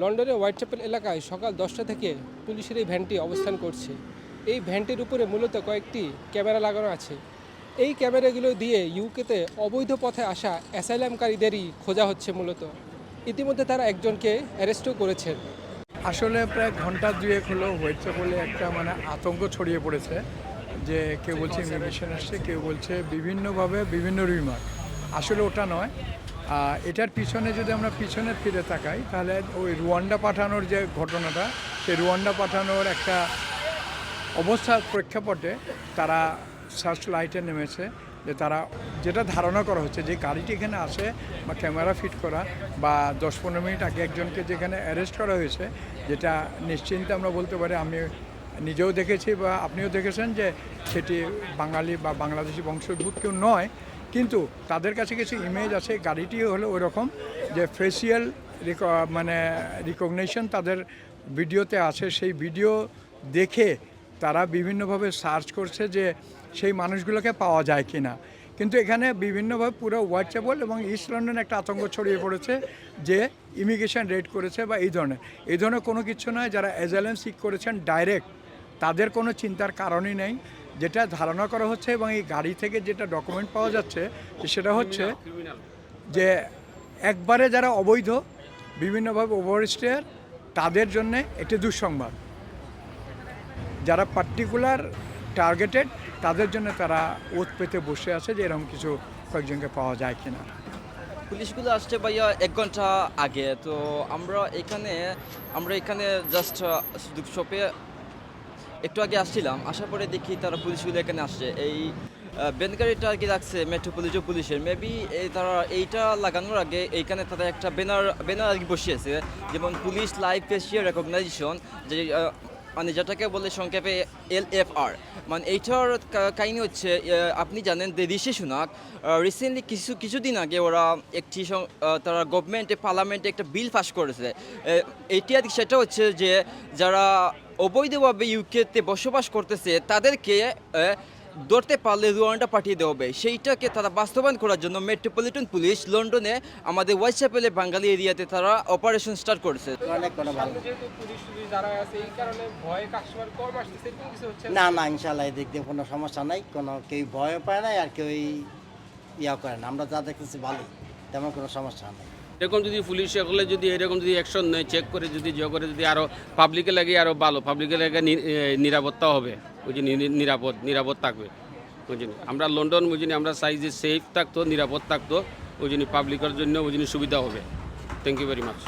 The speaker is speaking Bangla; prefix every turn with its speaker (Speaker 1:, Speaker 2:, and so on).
Speaker 1: লন্ডনের হোয়াইটচ্যাপেল এলাকায় সকাল দশটা থেকে পুলিশের এই ভ্যানটি অবস্থান করছে। এই ভ্যানটির উপরে মূলত কয়েকটি ক্যামেরা লাগানো আছে। এই ক্যামেরাগুলো দিয়ে ইউকেতে অবৈধ পথে আসা অ্যাসাইলামকারীদেরই খোঁজা হচ্ছে মূলত। ইতিমধ্যে তারা একজনকে অ্যারেস্টও করেছেন।
Speaker 2: আসলে প্রায় ঘণ্টা দুয়েক হলো হয়েছে বলে একটা মানে আতঙ্ক ছড়িয়ে পড়েছে যে কেউ বলছে ইমিগ্রেশন আসছে, কেউ বলছে বিভিন্নভাবে বিভিন্ন রিমার্ক। আসলে ওটা নয় এটার পিছনে যদি আমরা পিছনে ফিরে তাকাই, তাহলে ওই রুয়ান্ডা পাঠানোর যে ঘটনাটা, সেই রুয়ান্ডা পাঠানোর একটা অবস্থার প্রেক্ষাপটে তারা সার্চ লাইটে নেমেছে যে তারা যেটা ধারণা করা হচ্ছে যে গাড়িটি এখানে আসে বা ক্যামেরা ফিট করা বা দশ পনেরো মিনিট আগে একজনকে যেখানে অ্যারেস্ট করা হয়েছে, যেটা নিশ্চিন্তে আমরা বলতে পারি, আমি নিজেও দেখেছি বা আপনিও দেখেছেন যে সেটি বাঙালি বা বাংলাদেশি বংশোদ্ভূত কেউ নয় কিন্তু তাদের কাছে কিছু ইমেজ আছে গাড়িটি হলো ওই রকম যে ফেসিয়াল মানে রিকগনিশন তাদের ভিডিওতে আছে। সেই ভিডিও দেখে তারা বিভিন্নভাবে সার্চ করছে যে সেই মানুষগুলোকে পাওয়া যায় কি না কিন্তু এখানে বিভিন্নভাবে পুরো হোয়াটসঅ্যাপল এবং ইস্ট লন্ডনে একটা আতঙ্ক ছড়িয়ে পড়েছে যে ইমিগ্রেশন রেড করেছে বা এই ধরনের। এই ধরনের কোনো কিছু নয়, যারা এজালেন সিক করেছেন ডাইরেক্ট তাদের কোনো চিন্তার কারণই নেই। যেটা ধারণা করা হচ্ছে এবং এই গাড়ি থেকে যেটা ডকুমেন্ট পাওয়া যাচ্ছে সেটা হচ্ছে যে একবারে যারা অবৈধ, বিভিন্নভাবে ওভারস্টেয়ার তাদের জন্য একটি দুঃসংবাদ। যারা পার্টিকুলার টার্গেটেড তাদের জন্য তারা ওত পেতে বসে আছে যে এরকম কিছু কয়েকজনকে পাওয়া যায় কিনা।
Speaker 3: পুলিশগুলো আসছে ভাইয়া এক ঘণ্টা আগে। তো আমরা এখানে আমরা এখানে জাস্ট শপে একটু আগে আসছিলাম, আসার পরে দেখি তারা পুলিশগুলো এখানে আসছে। এই বেন গাড়িটা আর কি রাখছে মেট্রোপলিটন পুলিশের? মেবি এই তারা এইটা লাগানোর আগে এইখানে তারা একটা ব্যানার ব্যানার আর কি বসিয়েছে, যেমন পুলিশ লাইভ ফেসিয়াল রেকগনাইজেশন যে মানে যেটাকে বলে সংক্ষেপে এল এফ আর মানে এইটার কাহিনী হচ্ছে আপনি জানেন যে ঋষি সুনাক রিসেন্টলি কিছু, কিছুদিন আগে ওরা একটি তারা গভর্নমেন্টে পার্লামেন্টে একটা বিল পাস করেছে। আর সেটা হচ্ছে যে, যারা অবৈধভাবে ইউকেতে বসবাস করতেছে তাদেরকে ধরতে পারলে রুয়ান্ডা পাঠিয়ে দেওয়া হবে। সেইটাকে তারা বাস্তবায়ন করার জন্য মেট্রোপলিটন পুলিশ লন্ডনে আমাদের হোয়াইটচ্যাপেলে বাঙালি এরিয়াতে তারা অপারেশন স্টার্ট করেছে।
Speaker 4: অনেক কোনো ভালো।
Speaker 1: যেহেতু পুলিশ টুলিশ যারা আছে এই কারণে ভয় কাস্টমার কম আসতেছে এরকম কিছু হচ্ছে
Speaker 4: না। না ইনশাল্লাহ এদিক দিয়ে কোনো সমস্যা নাই। কোনো কেউ ভয়ও পায় না আর কেউ ইয়া করে না। আমরা যা দেখতেছি ভালো তেমন কোনো সমস্যা নেই।
Speaker 5: এরকম যদি পুলিশ সকলে যদি এরকম যদি অ্যাকশন নেয় চেক করে যদি জয় করে যদি আরও পাবলিকে লাগে আরও ভালো। পাবলিকে লাগে নিরাপত্তা হবে। বুঝিনি জন্য নিরাপদ নিরাপদ থাকবে। বুঝিনি আমরা লন্ডন বুঝিনি আমরা চাই যে সেফ থাকতো, নিরাপদ থাকতো ওই জন্য পাবলিকের জন্য ওই জন্য সুবিধা হবে। Thank you very much